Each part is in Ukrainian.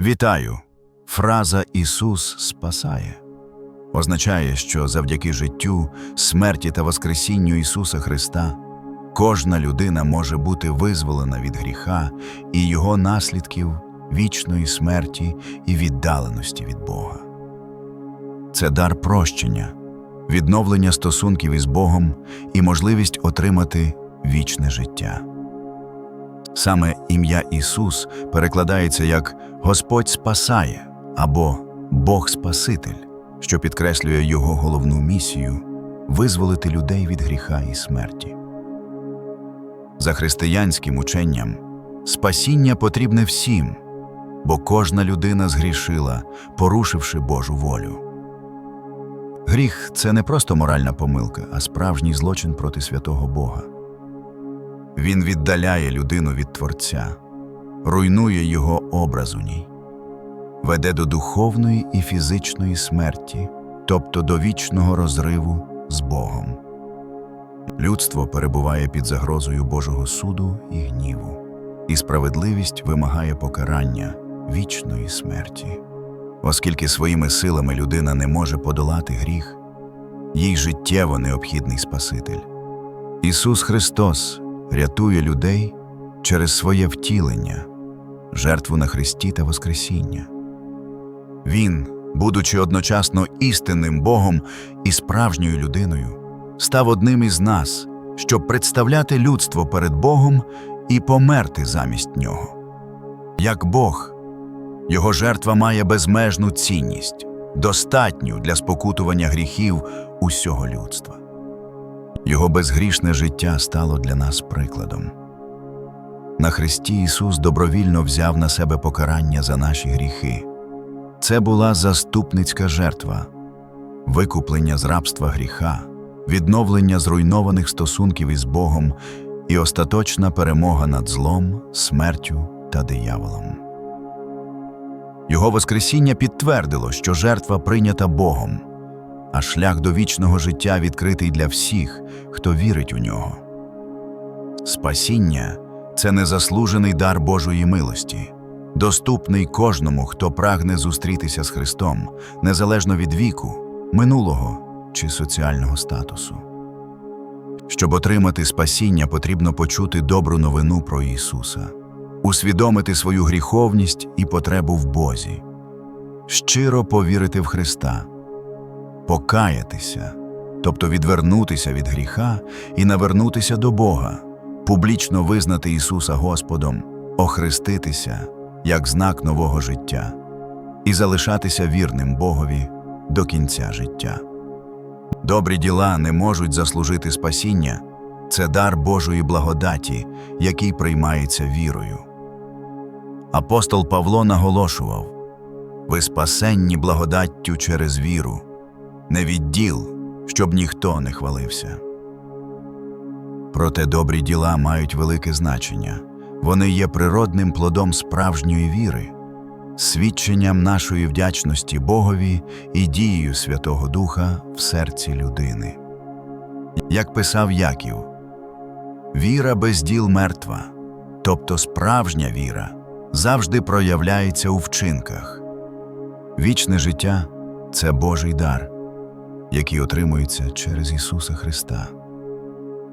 Вітаю! Фраза Ісус спасає означає, що завдяки життю, смерті та Воскресінню Ісуса Христа кожна людина може бути визволена від гріха і його наслідків вічної смерті і віддаленості від Бога. Це дар прощення, відновлення стосунків із Богом і можливість отримати вічне життя. Саме ім'я Ісус перекладається як Господь спасає або Бог Спаситель, що підкреслює Його головну місію визволити людей від гріха і смерті. За християнським ученням спасіння потрібне всім, бо кожна людина згрішила, порушивши Божу волю. Гріх це не просто моральна помилка, а справжній злочин проти святого Бога. Він віддаляє людину від Творця, руйнує його образ у ній, веде до духовної і фізичної смерті, тобто до вічного розриву з Богом. Людство перебуває під загрозою Божого суду і гніву, і справедливість вимагає покарання вічної смерті. Оскільки своїми силами людина не може подолати гріх, їй життєво необхідний Спаситель. Ісус Христос рятує людей через своє втілення, жертву на Христі та Воскресіння. Він, будучи одночасно істинним Богом і справжньою людиною, став одним із нас, щоб представляти людство перед Богом і померти замість нього. Як Бог, його жертва має безмежну цінність, достатню для спокутування гріхів усього людства. Його безгрішне життя стало для нас прикладом. На Христі Ісус добровільно взяв на себе покарання за наші гріхи. Це була заступницька жертва, викуплення з рабства гріха, відновлення зруйнованих стосунків із Богом і остаточна перемога над злом, смертю та дияволом. Його Воскресіння підтвердило, що жертва прийнята Богом, а шлях до вічного життя відкритий для всіх, хто вірить у нього. Спасіння це незаслужений дар Божої милості, доступний кожному, хто прагне зустрітися з Христом, незалежно від віку, минулого чи соціального статусу. Щоб отримати спасіння, потрібно почути добру новину про Ісуса, усвідомити свою гріховність і потребу в Бозі, щиро повірити в Христа, покаятися, тобто відвернутися від гріха і навернутися до Бога, публічно визнати Ісуса Господом, охреститися як знак нового життя і залишатися вірним Богові до кінця життя. Добрі діла не можуть заслужити спасіння, це дар Божої благодаті, який приймається вірою. Апостол Павло наголошував ви спасенні благодаттю через віру, не від діл, щоб ніхто не хвалився. Проте добрі діла мають велике значення вони є природним плодом справжньої віри, свідченням нашої вдячності Богові і дією Святого Духа в серці людини. Як писав Яків, віра без діл мертва, тобто справжня віра, завжди проявляється у вчинках. Вічне життя це Божий дар, який отримується через Ісуса Христа.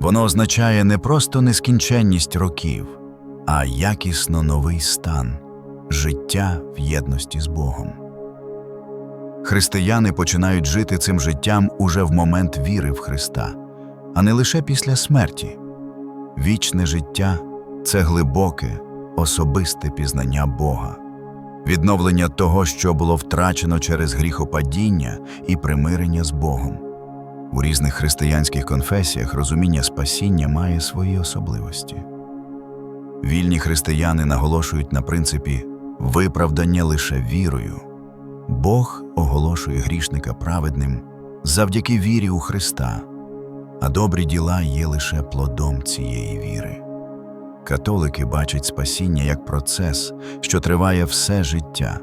Воно означає не просто нескінченність років, а якісно новий стан життя в єдності з Богом. Християни починають жити цим життям уже в момент віри в Христа, а не лише після смерті. Вічне життя це глибоке, особисте пізнання Бога, відновлення того, що було втрачено через гріхопадіння і примирення з Богом. У різних християнських конфесіях розуміння спасіння має свої особливості. Вільні християни наголошують на принципі виправдання лише вірою. Бог оголошує грішника праведним завдяки вірі у Христа, а добрі діла є лише плодом цієї віри. Католики бачать спасіння як процес, що триває все життя.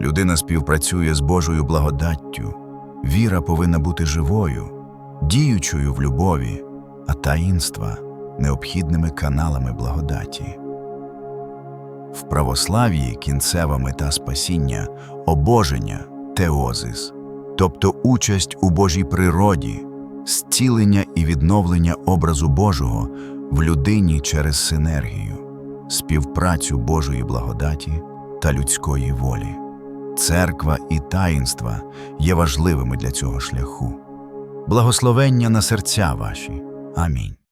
Людина співпрацює з Божою благодаттю, віра повинна бути живою, діючою в любові, а таїнства необхідними каналами благодаті. В православ'ї кінцева мета спасіння обоження теозис, тобто участь у Божій природі, зцілення і відновлення образу Божого в людині через синергію, співпрацю Божої благодаті та людської волі. Церква і таїнства є важливими для цього шляху. Благословення на серця ваші. Амінь.